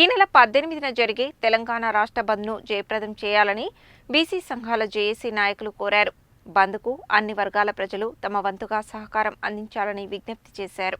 ఈ నెల పద్దెనిమిదిన జరిగే తెలంగాణ రాష్ట్ర బంద్ను జయప్రదం చేయాలని బీసీ సంఘాల జేఏసీ నాయకులు కోరారు. బంద్కు అన్ని వర్గాల ప్రజలు తమ వంతుగా సహకారం అందించాలని విజ్ఞప్తి చేశారు.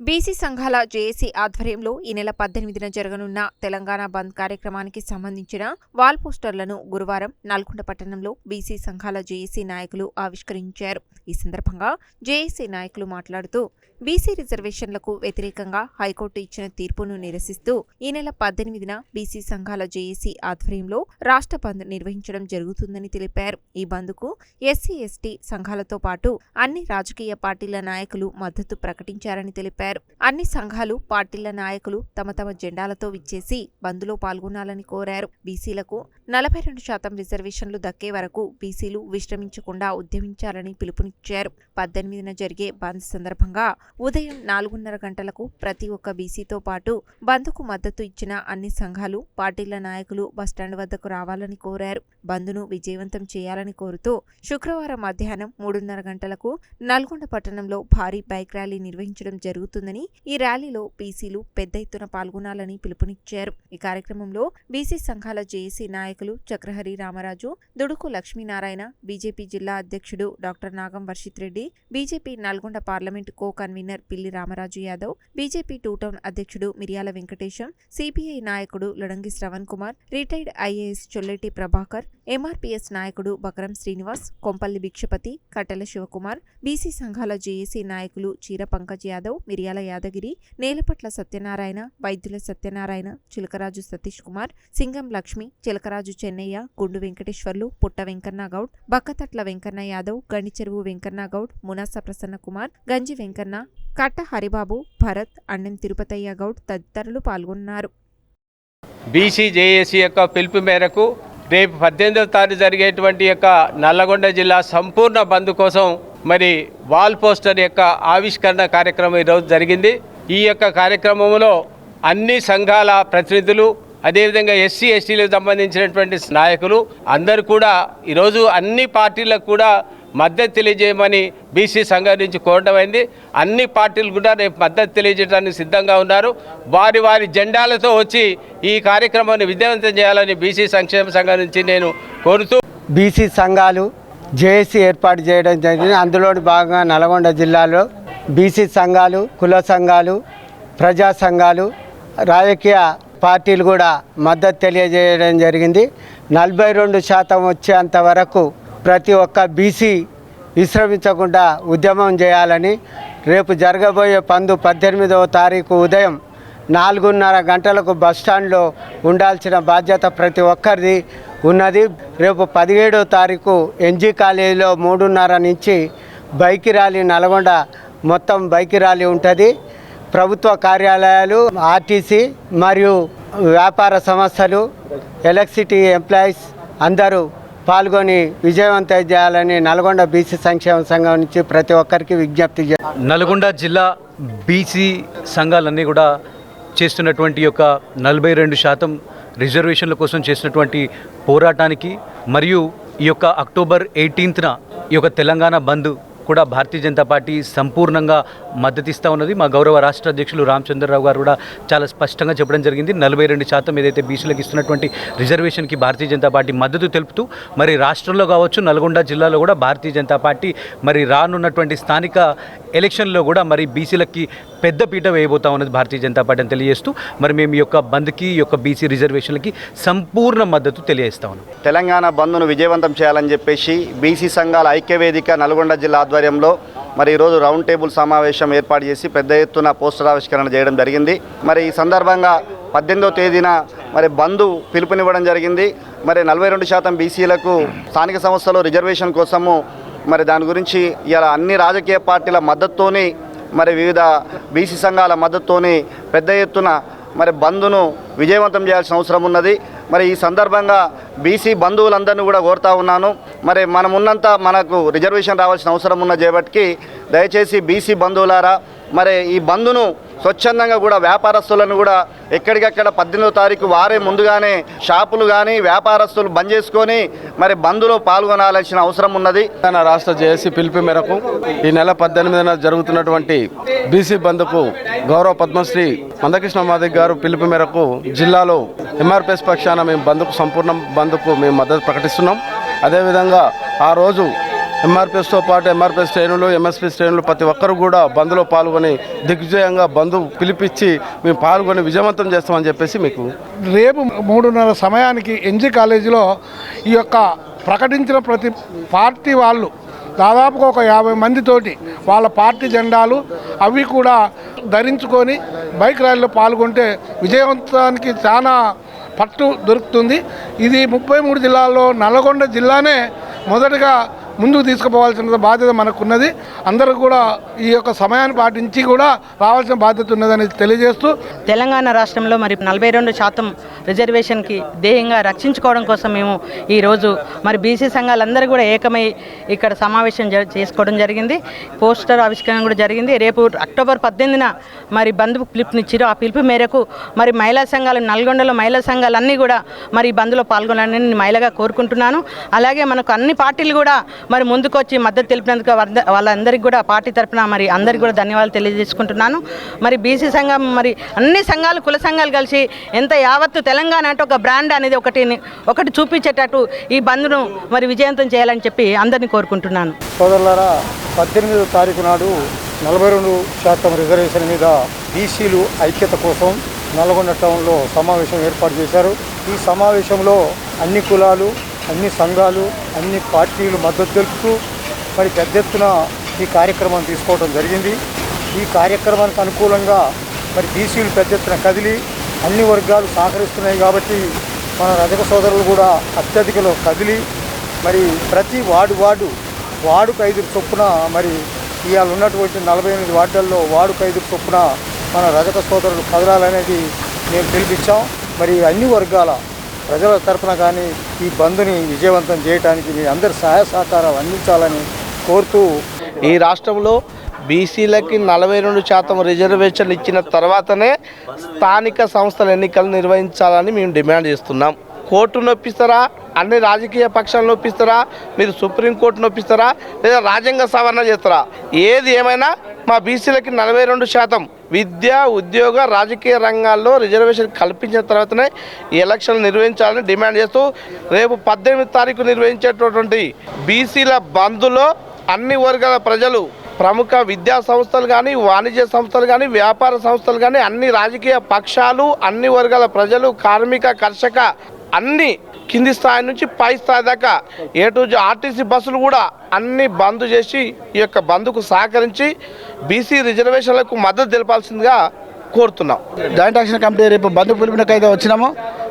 బీసీ సంఘాల జేఏసీ ఆధ్వర్యంలో ఈ నెల పద్దెనిమిదిన జరగనున్న తెలంగాణ బంద్ కార్యక్రమానికి సంబంధించిన వాల్ పోస్టర్లను గురువారం నల్గొండ పట్టణంలో బీసీ సంఘాల జేఏసీ నాయకులు ఆవిష్కరించారు. ఈ సందర్భంగా జేఏసీ నాయకులు మాట్లాడుతూ బీసీ రిజర్వేషన్లకు వ్యతిరేకంగా హైకోర్టు ఇచ్చిన తీర్పును నిరసిస్తూ ఈ నెల పద్దెనిమిదిన బీసీ సంఘాల జేఏసీ ఆధ్వర్యంలో రాష్ట్ర బంద్ నిర్వహించడం జరుగుతుందని తెలిపారు. ఈ బంద్కు ఎస్సీ ఎస్టీ సంఘాలతో పాటు అన్ని రాజకీయ పార్టీల నాయకులు మద్దతు ప్రకటించారని తెలిపారు. అన్ని సంఘాలు పార్టీల నాయకులు తమ తమ జెండాలతో విచ్చేసి బంద్లో పాల్గొనాలని కోరారు. బీసీలకు నలభై రెండు శాతం రిజర్వేషన్లు దక్కే వరకు బీసీలు విశ్రమించకుండా ఉద్యమించాలని పిలుపునిచ్చారు. పద్దెనిమిదిన జరిగే బంద్ సందర్భంగా ఉదయం నాలుగున్నర గంటలకు ప్రతి ఒక్క బీసీతో పాటు బంద్కు మద్దతు ఇచ్చిన అన్ని సంఘాలు పార్టీల నాయకులు బస్టాండ్ వద్దకు రావాలని కోరారు. బంద్ను విజయవంతం చేయాలని కోరుతూ శుక్రవారం మధ్యాహ్నం మూడున్నర గంటలకు నల్గొండ పట్టణంలో భారీ బైక్ ర్యాలీ నిర్వహించడం జరుగుతుందని ఈ ర్యాలీలో బీసీలు పెద్ద ఎత్తున పాల్గొనాలని పిలుపునిచ్చారు. ఈ కార్యక్రమంలో బీసీ సంఘాల జేఏసీ నాయకులు చక్రహరి రామరాజు దుడుకు లక్ష్మీనారాయణ బీజేపీ జిల్లా అధ్యక్షుడు doctor Nagam Varshith Reddy BJP Nalgonda parliament co convener Pilli Ramaraju Yadav BJP two town అధ్యక్షుడు మిర్యాల వెంకటేశం సిపిఐ నాయకుడు Ladangi Shravan Kumar retired IAS Cholleti Prabhakar MRPS నాయకుడు బకరం శ్రీనివాస్ కొంపల్లి భిక్షపతి కట్టెల శివకుమార్ బీసీ సంఘాల జేఏసీ నాయకులు చీర పంకజ్ యాదవ్ మిర్యాల యాదగిరి నేలపట్ల సత్యనారాయణ వైద్యుల సత్యనారాయణ చిలకరాజు సతీష్ కుమార్ సింగం లక్ష్మి చిలకరాజు చెన్నయ్య గుండు వెంకటేశ్వర్లు పుట్ట వెంకన్న గౌడ్ బక్కతట్ల వెంకన్న యాదవ్ గండిచెరువు వెంకన్న గౌడ్ మునాస ప్రసన్న కుమార్ గంజి వెంకన్న కట్ట హరిబాబు భరత్ అన్నం తిరుపతయ్య గౌడ్ తదితరులు పాల్గొన్నారు. బీసీ జేఏసీ యొక్క పిలుపు మేరకు రేపు పద్దెనిమిదవ తారీఖు జరిగేటువంటి యొక్క నల్లగొండ జిల్లా సంపూర్ణ బంద్ కోసం మరి వాల్ పోస్టర్ యొక్క ఆవిష్కరణ కార్యక్రమం ఈరోజు జరిగింది. ఈ యొక్క కార్యక్రమంలో అన్ని సంఘాల ప్రతినిధులు అదేవిధంగా ఎస్సీ ఎస్టీలకు సంబంధించినటువంటి నాయకులు అందరు కూడా ఈరోజు అన్ని పార్టీలకు కూడా మద్దతు తెలియజేయమని బీసీ సంఘం నుంచి కోరడమైంది అన్ని పార్టీలు కూడా రేపు మద్దతు తెలియజేయడానికి సిద్ధంగా ఉన్నారు. వారి వారి జెండాలతో వచ్చి ఈ కార్యక్రమాన్ని విజయవంతం చేయాలని బీసీ సంక్షేమ సంఘం నుంచి నేను కోరుతూ బీసీ సంఘాలు జేఏసీ ఏర్పాటు చేయడం జరిగింది. అందులోని భాగంగా నల్గొండ జిల్లాలో బీసీ సంఘాలు కుల సంఘాలు ప్రజా సంఘాలు రాజకీయ పార్టీలు కూడా మద్దతు తెలియజేయడం జరిగింది. నలభై రెండు శాతం వచ్చేంత వరకు ప్రతి ఒక్క బీసీ విశ్రమించకుండా ఉద్యమం చేయాలని రేపు జరగబోయే పందు పద్దెనిమిదవ తారీఖు ఉదయం నాలుగున్నర గంటలకు బస్టాండ్లో ఉండాల్సిన బాధ్యత ప్రతి ఒక్కరిది ఉన్నది. రేపు పదిహేడో తారీఖు ఎన్జీ కాలేజీలో మూడున్నర నుంచి బైక్ ర్యాలీ నల్గొండ మొత్తం బైక్ ర్యాలీ ఉంటుంది. ప్రభుత్వ కార్యాలయాలు ఆర్టీసీ మరియు వ్యాపార సంస్థలు ఎలక్ట్రిసిటీ ఎంప్లాయీస్ అందరూ పాల్గొని విజయవంతం చేయాలని నల్గొండ బీసీ సంక్షేమ సంఘం నుంచి ప్రతి ఒక్కరికి విజ్ఞప్తి నల్గొండ జిల్లా బీసీ సంఘాలన్నీ కూడా చేస్తున్నటువంటి యొక్క నలభై రెండు శాతం రిజర్వేషన్ల కోసం చేసినటువంటి పోరాటానికి మరియు ఈ యొక్క అక్టోబర్ ఎయిటీన్త్న ఈ యొక్క తెలంగాణ బంద్ కూడా భారతీయ జనతా పార్టీ సంపూర్ణంగా మద్దతిస్తూ ఉన్నది. మా గౌరవ రాష్ట్ర అధ్యక్షులు రామచంద్రరావు గారు కూడా చాలా స్పష్టంగా చెప్పడం జరిగింది. నలభై రెండు శాతం ఏదైతే బీసీలకు ఇస్తున్నటువంటి రిజర్వేషన్కి భారతీయ జనతా పార్టీ మద్దతు తెలుపుతూ మరి రాష్ట్రంలో కావచ్చు నల్గొండ జిల్లాలో కూడా భారతీయ జనతా పార్టీ మరి రానున్నటువంటి స్థానిక ఎలక్షన్లో కూడా మరి బీసీలకి పెద్ద పీట వేయబోతా ఉన్నది భారతీయ జనతా పార్టీ అని తెలియజేస్తూ మరి మేము ఈ యొక్క బంద్కి ఈ యొక్క బీసీ రిజర్వేషన్లకి సంపూర్ణ మద్దతు తెలియజేస్తా ఉన్నాం. తెలంగాణ బంద్ను విజయవంతం చేయాలని చెప్పేసి బీసీ సంఘాల ఐక్యవేదిక నల్గొండ జిల్లా ఆధ్వర్యంలో మరి ఈరోజు రౌండ్ టేబుల్ సమావేశం ఏర్పాటు చేసి పెద్ద ఎత్తున పోస్టర్ ఆవిష్కరణ చేయడం జరిగింది. మరి ఈ సందర్భంగా పద్దెనిమిదవ తేదీన మరి బంధు పిలుపునివ్వడం జరిగింది. మరి నలభై రెండు శాతం బీసీలకు స్థానిక సంస్థలు రిజర్వేషన్ కోసము మరి దాని గురించి ఇలా అన్ని రాజకీయ పార్టీల మద్దతుతోని మరి వివిధ బీసీ సంఘాల మద్దతుతోని పెద్ద ఎత్తున మరి బంద్ను విజయవంతం చేయాల్సిన అవసరం ఉన్నది. మరి ఈ సందర్భంగా బీసీ బంధువులందరినీ కూడా కోరుతా ఉన్నాను. మరి మనం ఉన్నంత మనకు రిజర్వేషన్ రావాల్సిన అవసరం ఉన్న చేపటికి దయచేసి బీసీ బంధువులారా మరి ఈ బంధును స్వచ్ఛందంగా కూడా వ్యాపారస్తులను కూడా ఎక్కడికక్కడ పద్దెనిమిదో తారీఖు వారే ముందుగానే షాపులు కానీ వ్యాపారస్తులు బంద్ చేసుకొని మరి బంద్లో పాల్గొనాల్సిన అవసరం ఉన్నది. తన రాష్ట్ర జేఏసీ పిలుపు మేరకు ఈ నెల పద్దెనిమిదిన జరుగుతున్నటువంటి బీసీ బంద్కు గౌరవ పద్మశ్రీ మందకృష్ణ మాదిక్ గారు పిలుపు మేరకు జిల్లాలో ఎంఆర్పిఎస్ పక్షాన మేము బంద్కు సంపూర్ణ బంద్కు మేము మద్దతు ప్రకటిస్తున్నాం. అదేవిధంగా ఆ రోజు ఎంఆర్పిఎస్తో పాటు ఎంఆర్పిఎస్ శ్రేణులు ఎంఎస్పీ శ్రేణులు ప్రతి ఒక్కరు కూడా బంద్లో పాల్గొని దిగ్విజయంగా బంధు పిలిపించి మేము పాల్గొని విజయవంతం చేస్తామని చెప్పేసి మీకు రేపు మూడున్నర సమయానికి ఎన్జీ కాలేజీలో ఈ యొక్క ప్రకటించిన ప్రతి పార్టీ వాళ్ళు దాదాపుగా ఒక యాభై మందితోటి వాళ్ళ పార్టీ జెండాలు అవి కూడా ధరించుకొని బైక్ ర్యాలీలో పాల్గొంటే విజయవంతానికి చాలా పట్టు దొరుకుతుంది. ఇది ముప్పై మూడు జిల్లాల్లో నల్గొండ జిల్లానే మొదటగా ముందుకు తీసుకుపోవాల్సిన బాధ్యత మనకున్నది. అందరూ కూడా ఈ యొక్క సమయాన్ని పాటించి కూడా రావాల్సిన బాధ్యత ఉన్నదని తెలియజేస్తూ తెలంగాణ రాష్ట్రంలో మరి నలభై రెండు శాతం రిజర్వేషన్కి ధ్యేయంగా రక్షించుకోవడం కోసం మేము ఈరోజు మరి బీసీ సంఘాలందరూ కూడా ఏకమై ఇక్కడ సమావేశం జ- చేసుకోవడం జరిగింది. పోస్టర్ ఆవిష్కరణ కూడా జరిగింది. రేపు అక్టోబర్ పద్దెనిమిదిన మరి బంద్ పిలుపునిచ్చారు. ఆ పిలుపు మేరకు మరి మహిళా సంఘాలు నల్గొండలో మహిళా సంఘాలన్నీ కూడా మరి ఈ బంద్లో పాల్గొనాలని మహిళగా కోరుకుంటున్నాను. అలాగే మనకు అన్ని పార్టీలు కూడా మరి ముందుకొచ్చి మద్దతు తెలిపినందుకు వాళ్ళందరికీ కూడా పార్టీ తరఫున మరి అందరికీ కూడా ధన్యవాదాలు తెలియజేసుకుంటున్నాను. మరి బీసీ సంఘం మరి అన్ని సంఘాలు కుల సంఘాలు కలిసి ఎంత యావత్తు తెలంగాణ అంటే ఒక బ్రాండ్ అనేది ఒకటి ఒకటి చూపించేటట్టు ఈ బంద్ను మరి విజయవంతం చేయాలని చెప్పి అందరినీ కోరుకుంటున్నాను. సోదరులారా పద్దెనిమిదో తారీఖు నాడు నలభై రెండు శాతం రిజర్వేషన్ మీద బీసీలు ఐక్యత కోసం నల్గొండ టౌన్లో సమావేశం ఏర్పాటు చేశారు. ఈ సమావేశంలో అన్ని కులాలు అన్ని సంఘాలు అన్ని పార్టీలు మద్దతు తెలుపుతూ మరి పెద్ద ఎత్తున ఈ కార్యక్రమాన్ని తీసుకోవడం జరిగింది. ఈ కార్యక్రమానికి అనుకూలంగా మరి బీసీలు పెద్ద ఎత్తున కదిలి అన్ని వర్గాలు సహకరిస్తున్నాయి కాబట్టి మన రజక సోదరులు కూడా అత్యధికలో కదిలి మరి ప్రతి వార్డు వార్డు వార్డుకు ఐదు చొప్పున మరి ఇవాళ ఉన్నటువంటి నలభై ఎనిమిది వార్డుల్లో వార్డుకు ఐదు చొప్పున మన రజక సోదరులు కదలాలనేది మేము పిలిపించాం. మరి అన్ని వర్గాల ప్రజల తరఫున కానీ ఈ బంద్ని విజయవంతం చేయడానికి మీ అందరి సహాయ సహకారం అందించాలని కోరుతూ ఈ రాష్ట్రంలో బీసీలకి నలభై రెండు శాతం రిజర్వేషన్ ఇచ్చిన తర్వాతనే స్థానిక సంస్థల ఎన్నికలు నిర్వహించాలని మేము డిమాండ్ చేస్తున్నాం. కోర్టు నొప్పిస్తారా? అన్ని రాజకీయ పక్షాలు నొప్పిస్తారా? మీరు సుప్రీంకోర్టు నొప్పిస్తారా? లేదా రాజ్యాంగ సవరణ చేస్తారా? ఏది ఏమైనా మా బీసీలకి నలభై రెండు శాతం విద్య ఉద్యోగ రాజకీయ రంగాల్లో రిజర్వేషన్ కల్పించిన తర్వాతనే ఈ ఎలక్షన్లు నిర్వహించాలని డిమాండ్ చేస్తూ రేపు పద్దెనిమిది తారీఖు నిర్వహించేటటువంటి బీసీల బంద్లో అన్ని వర్గాల ప్రజలు ప్రముఖ విద్యా సంస్థలు కానీ వాణిజ్య సంస్థలు కానీ వ్యాపార సంస్థలు కానీ అన్ని రాజకీయ పక్షాలు అన్ని వర్గాల ప్రజలు కార్మిక కర్షక అన్ని కింది స్థాయి నుంచి పై స్థాయి దాకా ఏ టు ఆర్టీసీ బస్సులు కూడా అన్ని బంద్ చేసి ఈ యొక్క బంద్కు సహకరించి బీసీ రిజర్వేషన్లకు మద్దతు తెలపాల్సిందిగా కోరుతున్నాం. జాయింట్ యాక్షన్ కమిటీ రేపు బంధు పిలుపునకైతే వచ్చినాము.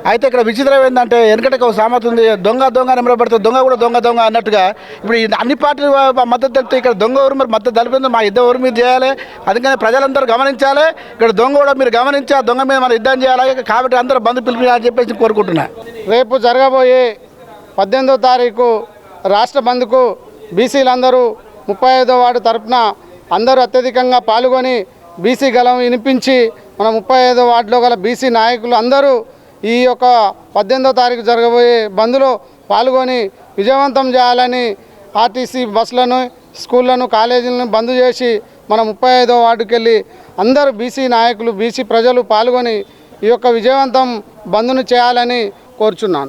అయితే ఇక్కడ విచిత్రం ఏంటంటే వెనకటకు ఒక సామెత ఉంది దొంగ దొంగ నిమరబడితే దొంగ కూడా దొంగ దొంగ అన్నట్టుగా. ఇప్పుడు అన్ని పార్టీలు మద్దతు తెలిపితే ఇక్కడ దొంగ ఎవరు మరి మద్దతు తెలిపింది మా ఇద్దరు ఎవరు మీరు చేయాలి. అందుకని ప్రజలందరూ గమనించాలి. ఇక్కడ దొంగ కూడా మీరు గమనించి ఆ దొంగ మీద మనం యుద్ధం చేయాలి. కాబట్టి అందరూ బంధు పిలుపుని చెప్పేసి కోరుకుంటున్నాను రేపు జరగబోయే పద్దెనిమిదో తారీఖు రాష్ట్ర బంద్కు బీసీలందరూ ముప్పై ఐదో వార్డు తరపున అందరూ అత్యధికంగా పాల్గొని బీసీ గలం వినిపించి మన ముప్పై ఐదో వార్డులో గల బీసీ నాయకులు అందరూ ఈ యొక్క పద్దెనిమిదో తారీఖు జరగబోయే బంద్లో పాల్గొని విజయవంతం చేయాలని ఆర్టీసీ బస్సులను స్కూళ్ళను కాలేజీలను బంద్ చేసి మన ముప్పై ఐదో వార్డుకి వెళ్ళి అందరూ బీసీ నాయకులు బీసీ ప్రజలు పాల్గొని ఈ యొక్క విజయవంతం బంద్ను చేయాలని కోరుచున్నాను